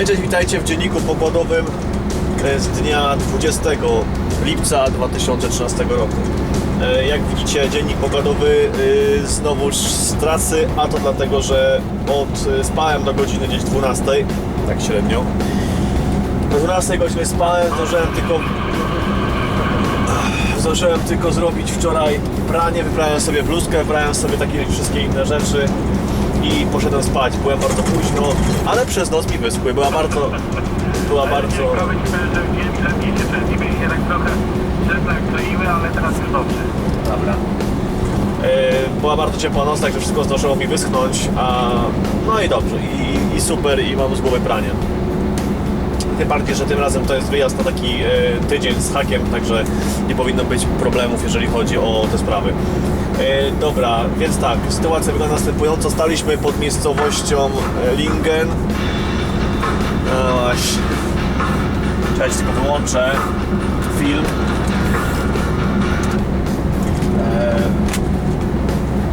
Hej, cześć, witajcie w dzienniku pogodowym e, z dnia 20 lipca 2013 roku. E, Jak widzicie, dziennik pogodowy e, znowuż z trasy, a to dlatego, że od e, spałem do godziny gdzieś 12, tak średnio. Do 12 godziny spałem, zdążyłem tylko Zdążyłem tylko zrobić wczoraj pranie, wybrałem sobie bluzkę, wybrałem sobie takie wszystkie inne rzeczy i poszedłem spać. Byłem bardzo późno, ale przez noc mi wyschły. Była bardzo, była bardzo, dobra. E, była bardzo ciepła noc, także wszystko zdążyło mi wyschnąć, a no i dobrze, i, i super, i mam z głowy pranie. Tym bardziej, że tym razem to jest wyjazd na taki e, tydzień z hakiem, także nie powinno być problemów, jeżeli chodzi o te sprawy. E, dobra, więc tak, sytuacja wygląda następująco. Staliśmy pod miejscowością e, Lingen. No właśnie. Czekajcie, tylko wyłączę film.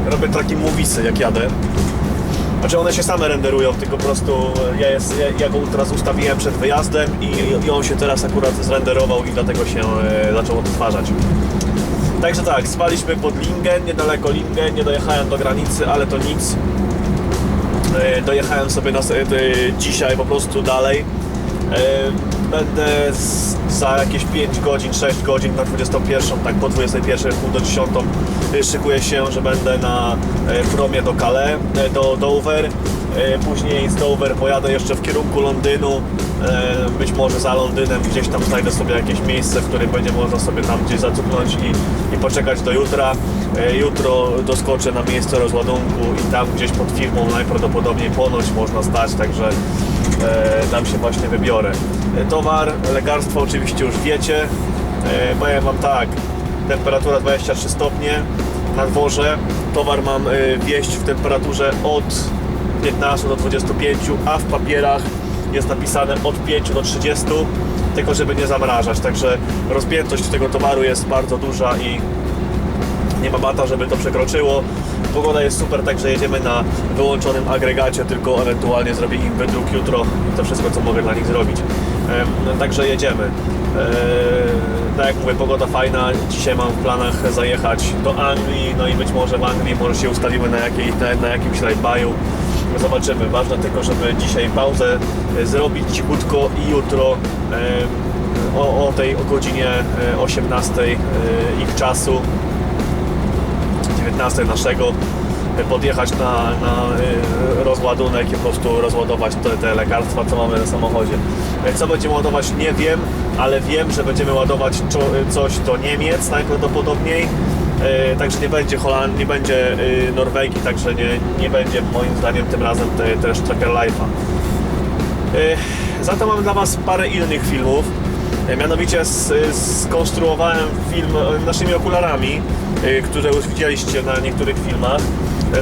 E, robię takie mowisy, jak jadę. Znaczy one się same renderują, tylko po prostu ja, jest, ja go teraz ustawiłem przed wyjazdem i, i on się teraz akurat zrenderował i dlatego się e, zaczął odtwarzać. Także tak, spaliśmy pod Lingen, niedaleko Lingen, nie dojechałem do granicy, ale to nic. E, Dojechałem sobie na, e, dzisiaj po prostu dalej. E, Będę za jakieś 5 godzin, 6 godzin na 21, tak po 21, pół do 10 e, szykuję się, że będę na e, promie do Calais, do Dover. Później z Dover pojadę jeszcze w kierunku Londynu. Być może za Londynem gdzieś tam znajdę sobie jakieś miejsce, w którym będzie można sobie tam gdzieś zacupnąć i, i poczekać do jutra. Jutro doskoczę na miejsce rozładunku i tam gdzieś pod firmą najprawdopodobniej ponoć można stać, także tam się właśnie wybiorę. E, Towar, lekarstwo oczywiście już wiecie. E, Powiem Wam tak, temperatura 23 stopnie na dworze. Towar mam e, wieść w temperaturze od 15 do 25, a w papierach jest napisane od 5 do 30, tylko żeby nie zamrażać. Także rozpiętość tego towaru jest bardzo duża i nie ma bata, żeby to przekroczyło. Pogoda jest super, także jedziemy na wyłączonym agregacie, tylko ewentualnie zrobię im wydruk jutro to wszystko, co mogę dla nich zrobić. Także jedziemy. Tak jak mówię, pogoda fajna. Dzisiaj mam w planach zajechać do Anglii, no i być może w Anglii może się ustalimy na, jakiej, na, jakimś rajbaju. Zobaczymy. Ważne tylko, żeby dzisiaj pauzę e, zrobić cichutko i jutro o, o tej o godzinie e, 18 e, ich czasu 19 naszego e, podjechać na, na y, rozładunek i po prostu rozładować te, te lekarstwa, co mamy na samochodzie. E, Co będziemy ładować nie wiem, ale wiem, że będziemy ładować coś do Niemiec najprawdopodobniej. E, Także nie będzie Holandii, nie będzie Norwegii, także nie, nie będzie moim zdaniem tym razem te, też Tracker Life'a. E, Za to mam dla Was parę innych filmów. E, Mianowicie skonstruowałem film e, naszymi okularami, e, które już widzieliście na niektórych filmach.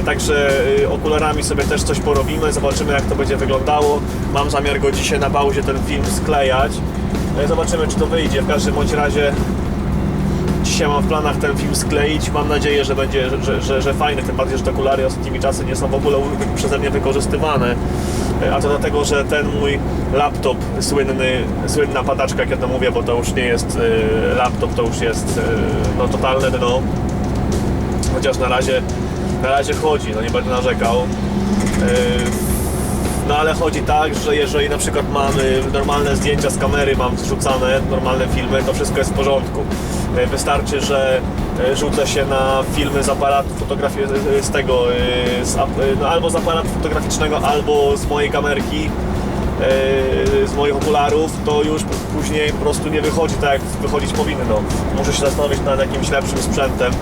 Także okularami sobie też coś porobimy, zobaczymy jak to będzie wyglądało. Mam zamiar go dzisiaj na pauzie ten film sklejać. Zobaczymy czy to wyjdzie. W każdym bądź razie Dzisiaj mam w planach ten film skleić. Mam nadzieję, że będzie, że, że, że, fajny, tym bardziej, że te okulary ostatnimi czasy nie są w ogóle przeze mnie wykorzystywane. E, A to dlatego, że ten mój laptop, słynny, słynna padaczka, jak ja to mówię, bo to już nie jest e, laptop, to już jest e, no, totalne dno. Chociaż na razie, na razie chodzi, no nie będę narzekał. No ale chodzi tak, że jeżeli na przykład mamy normalne zdjęcia z kamery, mam zrzucane, normalne filmy, to wszystko jest w porządku. E, Wystarczy, że e, rzucę się na filmy z aparatu fotografi- z tego, z, no, albo z aparatu fotograficznego, albo z mojej kamerki, z moich okularów, to już później po prostu nie wychodzi tak, jak wychodzić powinno. Muszę się zastanowić nad jakimś lepszym sprzętem,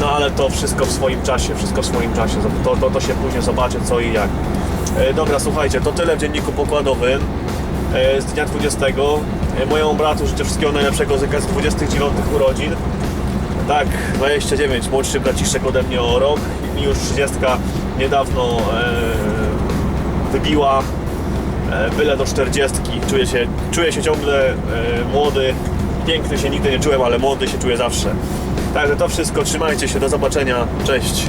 no ale to wszystko w swoim czasie, wszystko w swoim czasie. To, to, to się później zobaczy co i jak. E, Dobra, słuchajcie, to tyle w dzienniku pokładowym e, z dnia 20. E, Mojemu bratu życzę wszystkiego najlepszego z okazji 29 urodzin. Tak, 29, młodszy braciszek ode mnie o rok. Mi już 30 niedawno e, wybiła. E, byle do 40. Czuję się, czuję się ciągle e, młody. Piękny się nigdy nie czułem, ale młody się czuję zawsze. Także to wszystko, trzymajcie się, do zobaczenia, cześć.